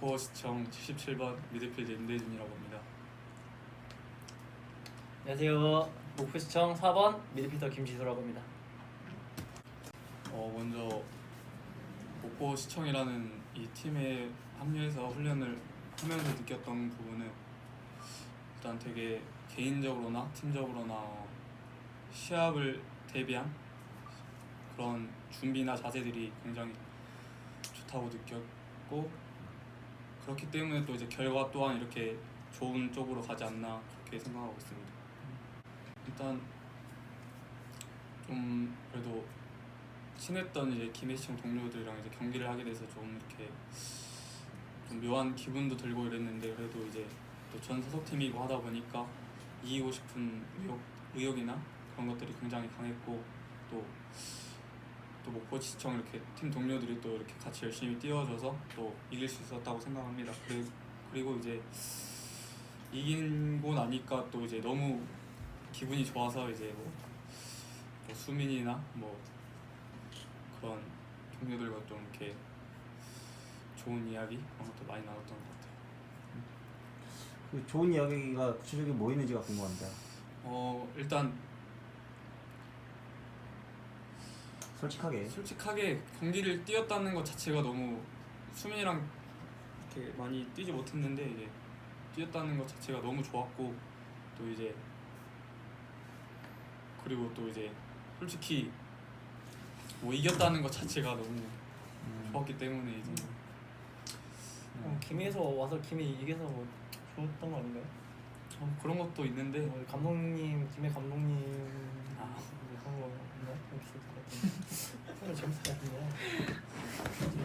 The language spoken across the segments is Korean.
목포시청 77번 미드필드 임대준이라고 합니다. 안녕하세요. 목포시청 4번 미드필더 김지수라고 합니다. 어 먼저 목포 시청이라는 이 팀에 합류해서 훈련을 하면서 느꼈던 부분은 일단 되게 개인적으로나 팀적으로나 어, 시합을 대비한 그런 준비나 자세들이 굉장히 좋다고 느꼈고 그렇기 때문에 또 이제 결과 또한 이렇게 좋은 쪽으로 가지 않나 그렇게 생각하고 있습니다. 일단 좀 그래도 친했던 이제 김해시청 동료들이랑 이제 경기를 하게 돼서 좀 이렇게 좀 묘한 기분도 들고 이랬는데 그래도 이제 또 전 소속팀이고 하다 보니까 이기고 싶은 의욕, 의욕이나 그런 것들이 굉장히 강했고 또, 또 목포시청 이렇게 팀 동료들이 또 이렇게 같이 열심히 뛰어줘서 또 이길 수 있었다고 생각합니다. 그리- 그리고 이제 이기고 나니까 또 이제 너무 기분이 좋아서 이제 뭐, 뭐 수민이나 뭐 그런 동료들과 좀 이렇게 좋은 이야기 그런 것도 많이 나눴던 것 같아요. 그 좋은 이야기가 구체적인 뭐 있는지가 궁금합니다. 어 일단 솔직하게. 솔직하게 경기를 뛰었다는 것 자체가 너무 수민이랑 이렇게 많이 뛰지 못했는데 이제 뛰었다는 것 자체가 너무 좋았고 또 이제 그리고 또 이제 솔직히 뭐 이겼다는 것 자체가 너무 음. 좋았기 때문에 이제 어, 김해에서 와서 김해 이겨서 뭐 좋았던 거 아닌가요? 어, 그런 것도 있는데 뭐 감독님 김해 감독님 아. 그런 거 있나? 있을 것 같은데. 오늘 재밌을 것 같은데.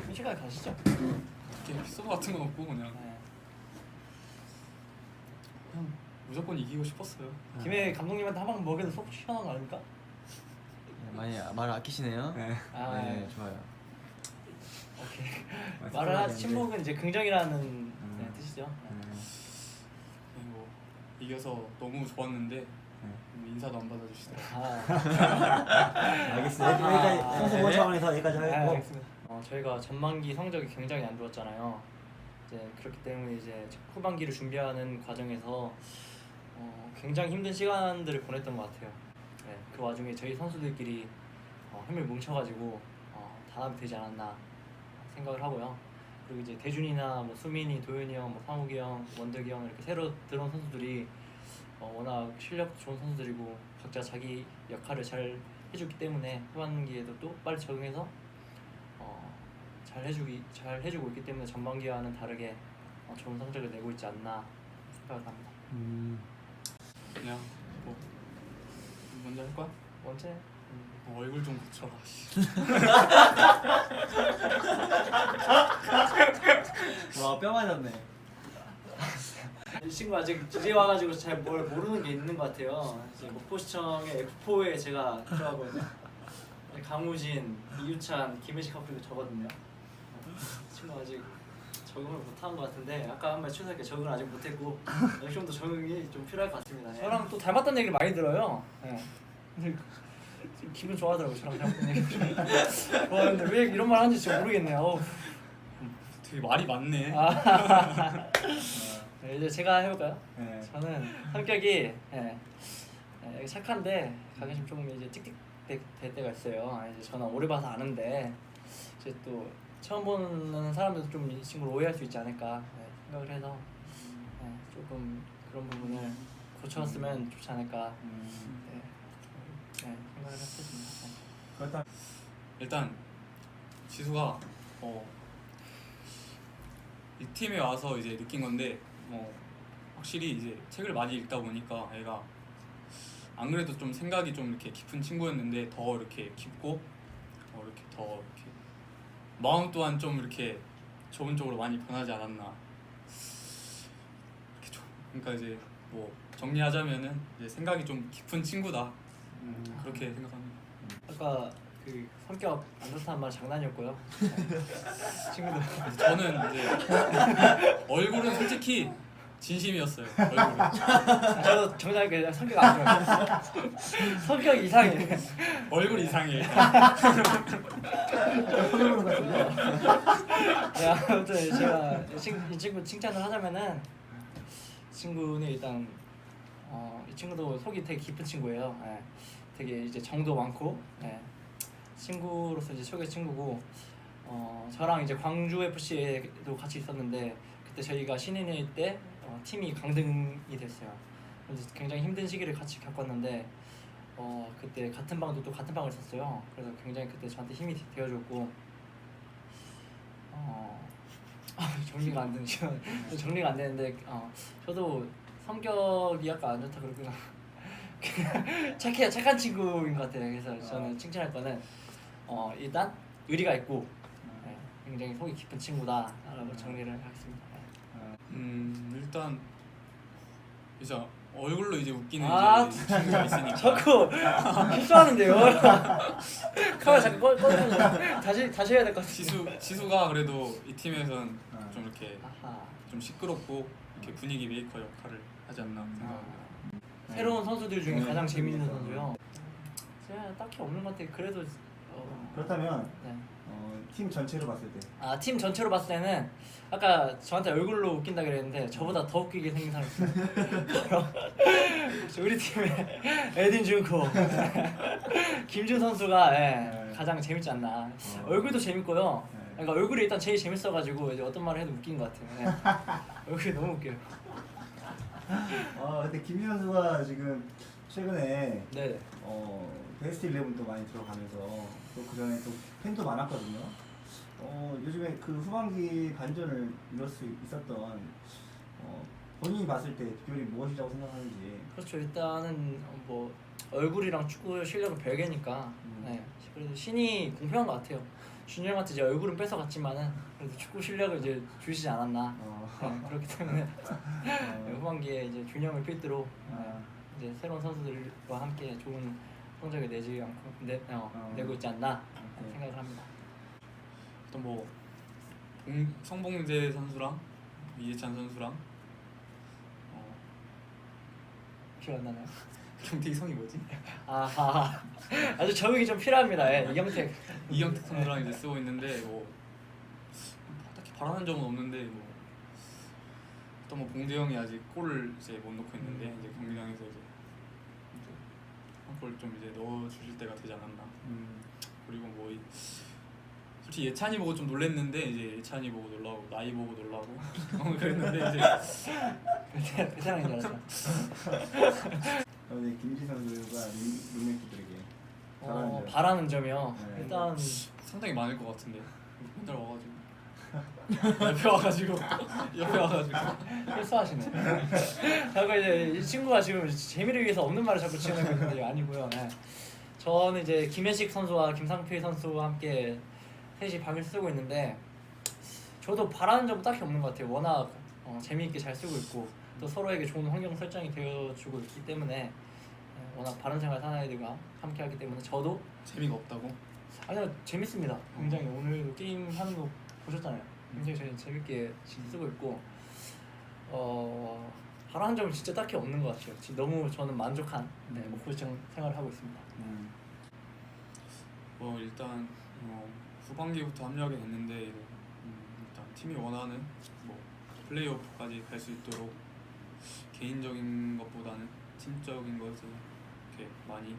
솔직하게 가시죠. 이렇게 에피소드 같은 건 없고 그냥 네. 그냥 무조건 이기고 싶었어요. 김해 감독님한테 한 방 먹여도 속 시원한 거 아닙니까? 네, 많이 말을 아끼시네요. 네. 아, 네, 네. 좋아요. 오케이. 아, 말을 하. 침묵은 이제 긍정이라는 네, 뜻이죠. 음. 네, 뭐 이겨서 너무 좋았는데 네. 뭐 인사도 안 받아주시더라고요. 아. 알겠어요. 아, 여기까지 아, 선수 네. 보호 차원에서 여기까지 네, 하겠고. 알겠습니다. 어, 저희가 전반기 성적이 굉장히 안 좋았잖아요. 이제 그렇기 때문에 이제 후반기를 준비하는 과정에서 어, 굉장히 힘든 시간들을 보냈던 것 같아요. 네, 그 와중에 저희 선수들끼리 어, 힘을 뭉쳐가지고 어, 단합이 되지 않았나 생각을 하고요. 그리고 이제 대준이나 뭐 수민이, 도현이 형, 뭐 상욱이 형, 원덕이 형 이렇게 새로 들어온 선수들이 어, 워낙 실력 좋은 선수들이고 각자 자기 역할을 잘 해주기 때문에 후반기에도 또 빨리 적응해서 어, 잘 해주기 잘 해주고 있기 때문에 전반기와는 다르게 어, 좋은 성적을 내고 있지 않나 생각을 합니다. 음. 그냥 뭐 먼저 할 거야? 원체 어, 얼굴 좀 고쳐라. 씨. 와, 뼈 맞았네. 이 친구 아직 이제 와가지고 잘 뭘 모르는 게 있는 것 같아요. 목포시청의 F4에 제가 들어가거든요. 강우진, 이유찬, 김혜식 커플이 저거든요. 이 친구 아직 적응을 못한 것 같은데 아까 한말 추석에 적응을 아직 못했고 좀 더 적응이 좀 필요할 것 같습니다. 저랑 또 닮았다는 얘기를 많이 들어요. 네. 근데 지금 기분 좋아하더라고요. 저랑 닮았다는 얘기. 와 근데 왜 이런 말 하는지 모르겠네요. 어우. 되게 말이 많네. 아. 네, 이제 제가 해볼까요? 네. 저는 성격이 예, 예, 착한데 가끔씩 좀 이제 틱틱될 때가 있어요. 아, 이제 저는 오래 봐서 아는데 이제 또 처음 보는 사람들도 좀 이 친구를 오해할 수 있지 않을까 예, 생각을 해서 예, 조금 그런 부분을 고쳐왔으면 좋지 않을까 음. 예, 예, 생각을 했습니다. 그렇다. 일단 지수가 어, 이 팀에 와서 이제 느낀 건데 뭐 확실히 이제 책을 많이 읽다 보니까 애가 안 그래도 좀 생각이 좀 이렇게 깊은 친구였는데 더 이렇게 깊고 어, 이렇게 더 이렇게 마음 또한 좀 이렇게 좋은 쪽으로 많이 변하지 않았나 이렇게 좀 그러니까 이제 뭐 정리하자면은 이제 생각이 좀 깊은 친구다 음. 그렇게 생각합니다. 아까 그 성격 안 좋다는 말 장난이었고요. 네. 친구들 저는 이제 얼굴은 솔직히 진심이었어요. 얼굴이. 저도 정작 그 성격 안 좋아요. 성격 이상해. 얼굴 이상해. 손으로 같은데. 네, 아무튼 제가 이 친- 이 친구 칭찬을 하자면은 이 친구는 일단 어, 이 친구도 속이 되게 깊은 친구예요. 예. 되게 이제 정도 많고 예. 친구로서 이제 최고의 친구고 어, 저랑 이제 광주 FC에도 같이 있었는데 그때 저희가 신인일 때 어, 팀이 강등이 됐어요. 그래서 굉장히 힘든 시기를 같이 겪었는데 어, 그때 같은 방도 또 같은 방을 썼어요. 그래서 굉장히 그때 저한테 힘이 되어줬고 어, 아, 정리가 안 되는 정리가 안 되는데 어, 저도 성격이 약간 안 좋다 그러구나 착해요 착한 친구인 것 같아요 그래서 저는 칭찬할 거는 어, 일단 의리가 있고 네, 굉장히 속이 깊은 친구다라고 정리를 하겠습니다 네. 음 일단 이제 얼굴로 이제 웃기는 아, 이제 친구가 있으니까. 자꾸 실수하는데요 카메라 잠깐 꺼, 꺼주면 다시 다시 해야 될 것 같아요 지수 지수가 그래도 이 팀에선 아. 좀 이렇게 아하. 좀 시끄럽고 이렇게 분위기 메이커 역할을 하지 않나 생각합니다. 새로운 선수들 중에 네. 가장 재밌는 선수요. 제가 딱히 없는 것 같아요. 그래도 어, 그렇다면 네. 어, 팀 전체로 봤을 때 아, 팀 전체로 봤을 때는 아까 저한테 얼굴로 웃긴다 그랬는데 저보다 더 웃기게 생긴 사람이 있어요. 바로 우리 팀의 에딘 준코 김준 선수가 예, 네. 가장 재밌지 않나. 어. 얼굴도 재밌고요. 네. 그러니까 얼굴이 일단 제일 재밌어가지고 이제 어떤 말을 해도 웃긴 것 같아요. 예. 얼굴이 너무 웃겨요. 아 근데 김민 선수가 지금 최근에 네. 어, 베스트 11도 많이 들어가면서 또 그 전에 또 팬도 많았거든요. 어, 요즘에 그 후반기 반전을 이룰 수 있었던 어, 본인이 봤을 때 비결이 무엇이라고 생각하는지. 그렇죠. 일단은 뭐 얼굴이랑 축구 실력은 별개니까. 음. 네. 그래도 신이 공평한 것 같아요. 준이 형한테 이제 얼굴은 뺏어갔지만은 그래도 축구 실력을 이제 주시지 않았나. 어, 네, 그렇기 때문에 네, 후반기에 이제 준이 형을 필두로 네, 어, 이제 새로운 선수들과 함께 좋은 성적을 내지 않고 내, 어, 어. 내고 있지 않나 오케이. 생각을 합니다. 또뭐 봉, 성봉재 선수랑 이재찬 선수랑 어, 기억 안 나나요? 경택이 성이 뭐지? 아하 아주 적응이 좀 필요합니다. 예, 이경택. 이경택 선수랑 이제 쓰고 있는데 뭐 딱히 바라는 점은 없는데 뭐 또뭐 봉재 형이 아직 골을 이제 못 넣고 있는데 경기장에서 이제 좀 이제 넣어 주실 때가 되지 않았나. 음, 그리고 뭐 이, 솔직히 예찬이 보고 좀 놀랬는데 이제 예찬이 보고 놀라고 나이 보고 놀라고 어, 그랬는데 이제 베테랑- 베테랑인 줄 알았어. 어, 네, 김진 선수가 룸- 룸메이트들에게 잘하는 어, 점. 바라는 점이요. 네. 일단 상당히 많을 것 같은데 맨날 와가지고 옆에 와가지고 옆에 와가지고 실수하시네. 자꾸 이제 이 친구가 지금 재미를 위해서 없는 말을 자꾸 지어내고 있는데 아니고요. 네. 저는 이제 김혜식 선수와 김상필 선수와 함께 셋이 방을 쓰고 있는데 저도 바라는 점은 딱히 없는 것 같아요. 워낙 어, 재미있게 잘 쓰고 있고 또 서로에게 좋은 환경 설정이 되어주고 있기 때문에 네, 워낙 바른 생활 사는 아이들과 함께 하기 때문에 저도 재미가 없다고 아니요 재밌습니다. 굉장히 오늘도 게임 하는 거 보셨잖아요. 굉장히 저희 재밌게 지금 쓰고 있고 어 바라는 점은 진짜 딱히 없는 것 같아요. 지금 너무 저는 만족한 네, 목표정 생활을 하고 있습니다. 음, 뭐 일단 어, 후반기부터 합류하게 됐는데 음, 일단 팀이 원하는 뭐 플레이오프까지 갈 수 있도록 개인적인 것보다는 팀적인 것에 이렇게 많이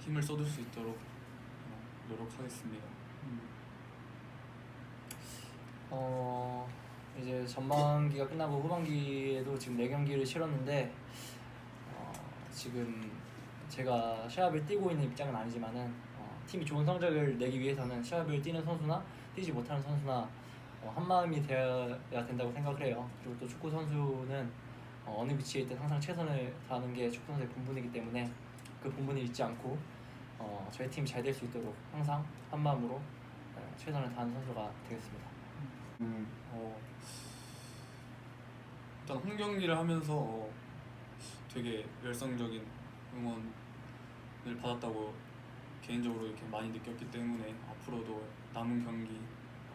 힘을 쏟을 수 있도록 어, 노력하겠습니다. 음. 어 이제 전반기가 끝나고 후반기에도 지금 네 경기를 치렀는데 어, 지금 제가 시합을 뛰고 있는 입장은 아니지만은 어, 팀이 좋은 성적을 내기 위해서는 시합을 뛰는 선수나 뛰지 못하는 선수나 어, 한 마음이 되어야 된다고 생각을 해요. 그리고 또 축구 선수는 어, 어느 위치에 있든 항상 최선을 다하는 게 축구 선수의 본분이기 때문에 그 본분을 잊지 않고 어, 저희 팀이 잘 될 수 있도록 항상 한 마음으로 어, 최선을 다하는 선수가 되겠습니다. 음, 어, 일단 홈 경기를 하면서 어, 되게 열성적인 응원을 받았다고 개인적으로 이렇게 많이 느꼈기 때문에 앞으로도 남은 경기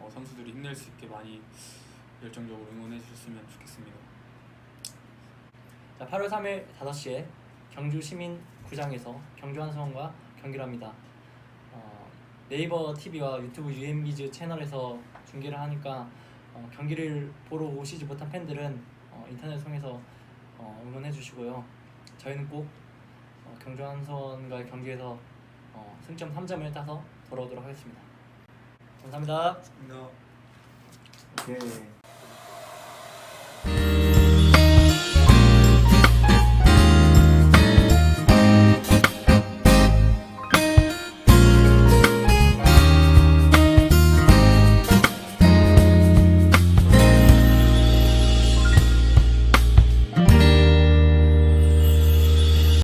어, 선수들이 힘낼 수 있게 많이 열정적으로 응원해 주셨으면 좋겠습니다. 자, 8월 3일 5시에 경주 시민 구장에서 경주 한성원과 경기를 합니다. 어, 네이버 TV와 유튜브 UM비즈 채널에서 중계를 하니까 어, 경기를 보러 오시지 못한 팬들은 어, 인터넷 통해서 어, 응원해 주시고요. 저희는 꼭 어, 경주 한성원과의 경기에서 어, 승점 3점을 따서 돌아오도록 하겠습니다. 감사합니다. 감사합니다. 오케이.